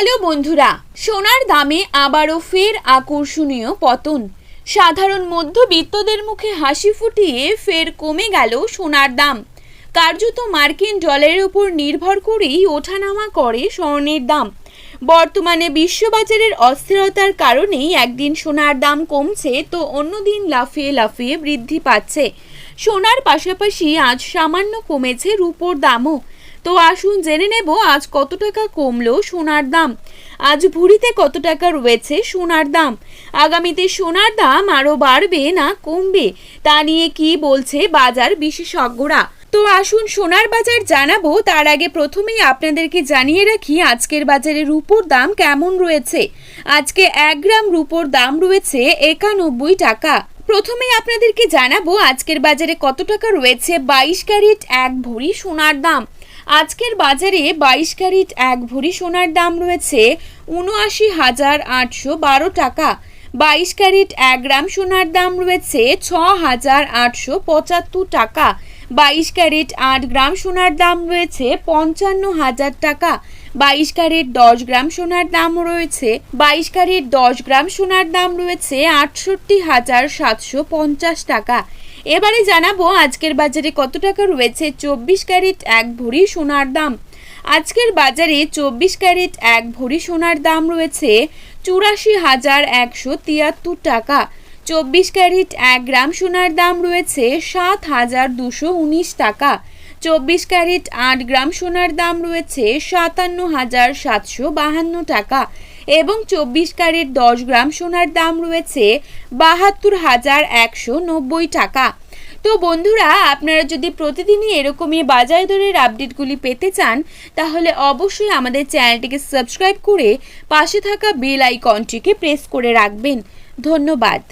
Hello বন্ধুরা, সোনার দামে আবারও ফের আকর্ষণীয় পতন। সাধারণ মধ্যবিত্তদের মুখে হাসি ফুটিয়ে ফের কমে গেল সোনার দাম। কার্যত মার্কিন ডলারের উপর নির্ভর করেই ওঠানামা করে স্বর্ণের দাম। বর্তমানে বিশ্ববাজারের অস্থিরতার কারণেই একদিন সোনার দাম কমছে, তো অন্যদিন লাফিয়ে লাফিয়ে বৃদ্ধি পাচ্ছে। সোনার পাশাপাশি আজ সামান্য কমেছে রূপোর দামও। তো আসুন জেনে নেব আজ কত টাকা কমলো সোনার দাম। আজ ভুড়িতে কত টাকা রয়েছে সোনার দাম? আগামীতে সোনার দাম আরও বাড়বে না কমবে? তা নিয়ে কি বলছে বাজার বিশেষজ্ঞরা? তো আসুন সোনার বাজার জানাব। তার আগে প্রথমেই আপনাদেরকে জানিয়ে রাখি আজকের বাজারে রুপোর দাম কেমন রয়েছে। আজকে এক গ্রাম রুপোর দাম রয়েছে একানব্বই টাকা। প্রথমেই আপনাদেরকে জানাব আজকের বাজারে কত টাকা রয়েছে বাইশ ক্যারেট এক ভরি সোনার দাম। আজকের বাজারে বাইশ ক্যারেট এক ভরি সোনার দাম রয়েছে উনআশি হাজার আটশো বারো টাকা। বাইশ ক্যারেট এক গ্রাম সোনার দাম রয়েছে ছ হাজার আটশো পঁচাত্তর টাকা। বাইশ ক্যারেট আট গ্রাম সোনার দাম রয়েছে পঞ্চান্ন হাজার টাকা। বাইশ ক্যারেট দশ গ্রাম সোনার দাম রয়েছে। বাইশ ক্যারেট দশ গ্রাম সোনার দাম রয়েছে আটষট্টি হাজার সাতশো পঞ্চাশ টাকা। এবারে জানাব আজকের বাজারে কত টাকা রয়েছে? চব্বিশ ক্যারেট এক ভরি সোনার দাম। আজকের বাজারে চব্বিশ ক্যারেট এক ভরি সোনার দাম রয়েছে চুরাশি হাজার একশো তিয়াত্তর টাকা। চব্বিশ ক্যারেট এক গ্রাম সোনার দাম রয়েছে সাত হাজার দুশো উনিশ টাকা। চব্বিশ ক্যারেট আট গ্রাম সোনার দাম রয়েছে সাতান্ন হাজার সাতশো বাহান্ন টাকা এবং চব্বিশ ক্যারেট দশ গ্রাম সোনার দাম রয়েছে বাহাত্তর হাজার একশো নব্বই টাকা। তো বন্ধুরা, আপনারা যদি প্রতিদিনই এরকমই বাজার দরের আপডেটগুলি পেতে চান, তাহলে অবশ্যই আমাদের চ্যানেলটিকে সাবস্ক্রাইব করে পাশে থাকা বেল আইকনটিকে প্রেস করে রাখবেন। ধন্যবাদ।